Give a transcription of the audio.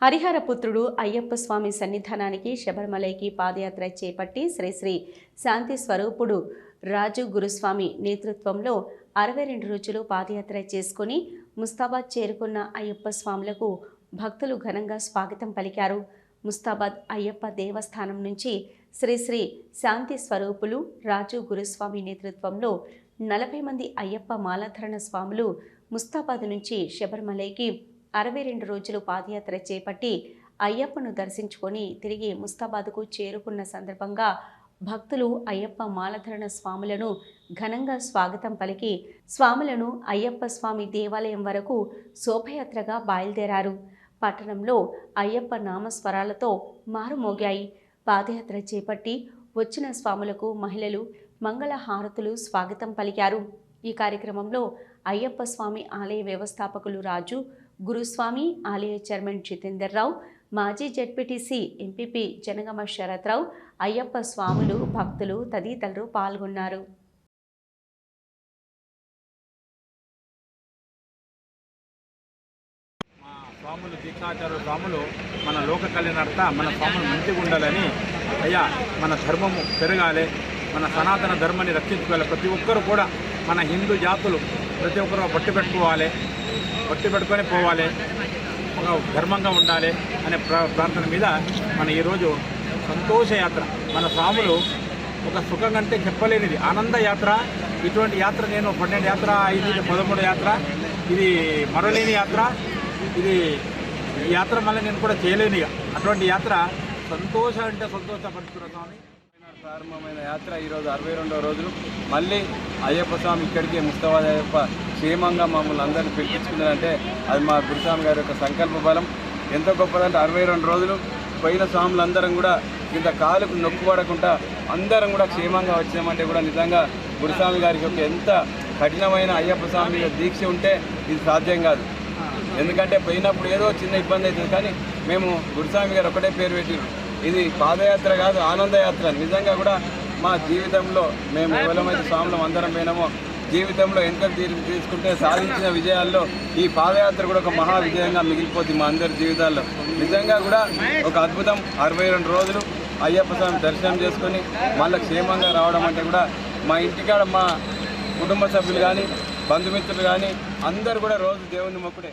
హరిహరపుత్రుడు అయ్యప్ప స్వామి సన్నిధానానికి శబరిమలైకి పాదయాత్ర చేపట్టి శ్రీశ్రీ శాంతి స్వరూపుడు రాజు గురుస్వామి నేతృత్వంలో అరవై రెండు రోజులు పాదయాత్ర చేసుకుని ముస్తాబాద్ చేరుకున్న అయ్యప్ప స్వాములకు భక్తులు ఘనంగా స్వాగతం పలికారు. ముస్తాబాద్ అయ్యప్ప దేవస్థానం నుంచి శ్రీశ్రీ శాంతి స్వరూపులు రాజు గురుస్వామి నేతృత్వంలో నలభై మంది అయ్యప్ప మాలాధరణ స్వాములు ముస్తాబాద్ నుంచి శబరిమలైకి అరవై రెండు రోజులు పాదయాత్ర చేపట్టి అయ్యప్పను దర్శించుకొని తిరిగి ముస్తాబాద్కు చేరుకున్న సందర్భంగా భక్తులు అయ్యప్ప మాలధరణ స్వాములను ఘనంగా స్వాగతం పలికి స్వాములను అయ్యప్ప స్వామి దేవాలయం వరకు శోభయాత్రగా బయలుదేరారు. పట్టణంలో అయ్యప్ప నామస్వరాలతో మారుమోగాయి. పాదయాత్ర చేపట్టి వచ్చిన స్వాములకు మహిళలు మంగళ హారతులు స్వాగతం పలికారు. ఈ కార్యక్రమంలో అయ్యప్ప స్వామి ఆలయ వ్యవస్థాపకులు రాజు గురుస్వామి ఆలయ చైర్మన్ జితేందర్ రావు మాజీ జెడ్పీటీసీ ఎంపీపీ జనగమ శరత్రావు అయ్యప్ప స్వాములు భక్తులు తదితరులు పాల్గొన్నారు. స్వాములు దీక్షాచారు స్వాములు మన లోక కళ్యాణార్థ మన స్వాములు మంచిగా ఉండాలని అయ్యా మన ధర్మము పెరగాలి మన సనాతన ధర్మాన్ని రక్షించుకోవాలి. ప్రతి ఒక్కరు కూడా మన హిందూ జాతులు ప్రతి ఒక్కరూ బట్టి పెట్టుకోవాలి. బట్టి పెట్టుకొని పోవాలి. ఒక ధర్మంగా ఉండాలి అనే ప్ర ప్రార్థన మీద మన ఈరోజు సంతోష యాత్ర. మన స్వాములు ఒక సుఖం కంటే చెప్పలేనిది. ఆనంద యాత్ర. ఇటువంటి యాత్ర నేను పన్నెండు యాత్ర ఐదు పదమూడు యాత్ర. ఇది మరలేని యాత్ర. ఇది ఈ యాత్ర మళ్ళీ నేను కూడా చేయలేను ఇక. అటువంటి యాత్ర సంతోషం అంటే సంతోషపడుతున్న స్వామి. ప్రారంభమైన యాత్ర ఈరోజు అరవై రెండవ రోజులు మళ్ళీ అయ్యప్ప స్వామి ఇక్కడికి ముస్తవాద అయ్యప్ప క్షేమంగా మమ్మల్ని అందరినీ పిలిపించుకున్నారంటే అది మా గురుస్వామి గారి యొక్క సంకల్ప బలం. ఎంత గొప్పదంటే అరవై రెండు రోజులు పోయిన స్వాములందరం కూడా ఇంత కాలుకు నొక్కుపడకుండా అందరం కూడా క్షేమంగా వచ్చామంటే కూడా నిజంగా గురుస్వామి గారికి ఒక ఎంత కఠినమైన అయ్యప్ప స్వామి దీక్ష ఉంటే ఇది సాధ్యం కాదు. ఎందుకంటే పోయినప్పుడు ఏదో చిన్న ఇబ్బంది అవుతుంది కానీ మేము గురుస్వామి గారు ఒకటే పేరు పెట్టిరు ఇది పాదయాత్ర కాదు ఆనందయాత్ర. నిజంగా కూడా మా జీవితంలో మేము ఎవరమైతే స్వాములం అందరం పోయినామో జీవితంలో ఎంత తీసుకుంటే సాధించిన విజయాల్లో ఈ పాదయాత్ర కూడా ఒక మహా విజయంగా మిగిలిపోతుంది మా అందరి జీవితాల్లో. నిజంగా కూడా ఒక అద్భుతం. అరవై రెండు రోజులు అయ్యప్ప స్వామి దర్శనం చేసుకొని మళ్ళీ క్షేమంగా రావడం అంటే కూడా మా ఇంటికాడ మా కుటుంబ సభ్యులు కానీ బంధుమిత్రులు కానీ అందరూ కూడా రోజు దేవుని మొక్కుడే.